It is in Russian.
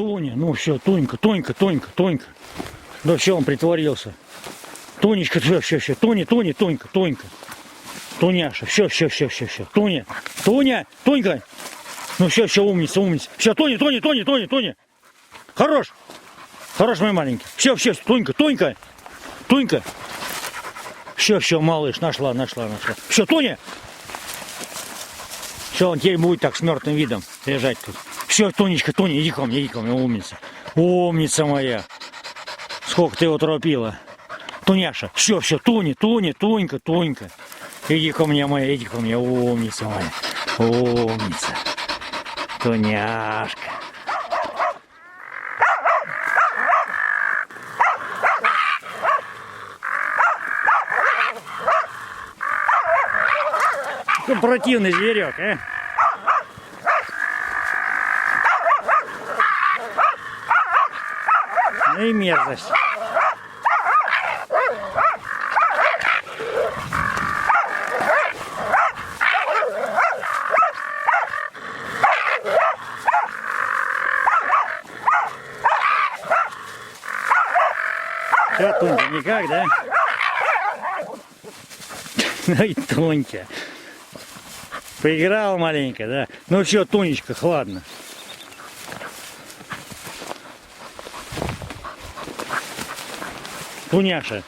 Тоня, ну все, Тонька, Тонька, Тонька, Тонька. Да все, он притворился. Тонечка, все, все, все, Тоня, Тоня, Тонька, Тонька. Тоняша, все, все, все, все, все. Тоня, Тоня, Тонька. Ну все, все, умница, умница. Все, Тоня, Тоня, Тоня, Тоня, Тоня. Хорош. Хорош, мой маленький. Все, все, Тонька, Тонька. Тонька. Все, все, малыш, нашла, нашла, нашла. Все, Тоня. Все, он теперь будет так с мертвым видом лежать тут. Все, Тонечка, Тоня, иди ко мне, иди ко мне, умница. Умница моя. Сколько ты его торопила. Тоняша, все, все, Тоня, Тоня, Тонька, Тонька. Иди ко мне, моя, иди ко мне, умница моя. Умница. Тоняшка. Противный зверек, а? Ну и мерзость. Что, Тонька, никак, да? Ну и Тонька. Поиграл маленько, да? Ну все, Тонечка, хладно. Туняша,